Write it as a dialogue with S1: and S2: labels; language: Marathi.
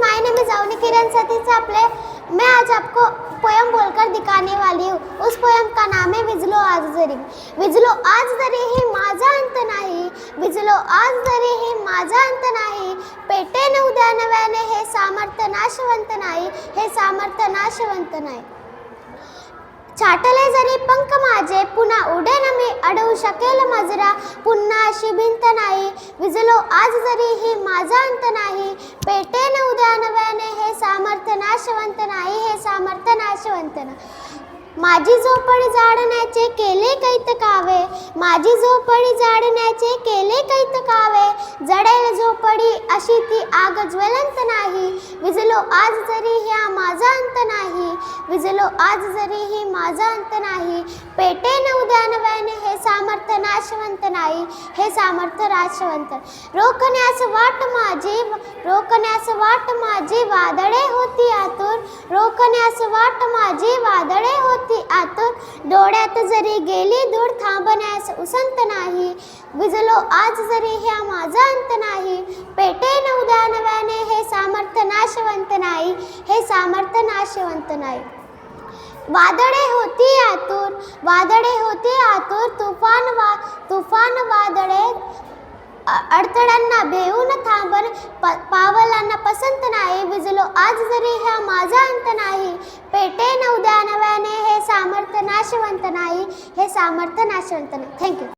S1: My name is Avani Kiran Satish आपले मैं आज आपको पोयम बोलकर दिखाने वाली हूँ। उस पोयम का नाम है विजलो आज जरी। विजलो आज जरी ही माझा अंत नाही। विजलो आज जरी ही माझा अंत नाही। पेटे न उद्या नव्याने हे सामर्थ्य नाशवंत नाही। हे सामर्थ्य नाशवंत नाही। छाटले जरी पंख माझे पुन्हा उडेन मी अडवू शकेल मजरा। पुन्हा अशी भिंत नाही। विजलो आज जरी ही माझा अंत नाही। पेटेन उद्या नव्याने हे सामर्थ्य नाशवंत नाही हे सामर्थ्य नाशवंत ना माझी झोपडी जाडण्याचे केले कैत कावे माझी झोपडी जाडण्याचे केले कैत कावे जडेल झोपडी अशी ती आग ज्वलंत नाही विजलो आज जरी ह्या माझा अंत नाही विजलो आज जरी ही माझा अंत नाही पेटे न उद्या नव्याने हे सामर्थ्य नाशवंत नाही हे सामर्थ्य नाशवंत रोखण्यास वाट माझी रोखण्यास वाट माझी वादळे होती आतुर रोखण्यास वाट माझी वादळे होती आतुर डोळ्यात जरी गेली दूर थांबण्यास उसंत नाही विजलो आज जरी ह्या माझा अंत नाही पेटे न उद्या नव्याने हे सामर्थ्य नाशवंत नाही हे सामर्थ्य नाशवंत नाही. वादळे होती आतुर वादळे होती आतुर तुफान वा तुफान वादळे अडथळ्यांना भेऊन थांबन प पावलांना पसंत नाही विजलो आज जरी ह्या माझा अंत नाही पेटे नव्या उद्या नव्याने हे सामर्थ्य नाशवंत नाही हे सामर्थ्य नाशवंत नाही. थँक्यू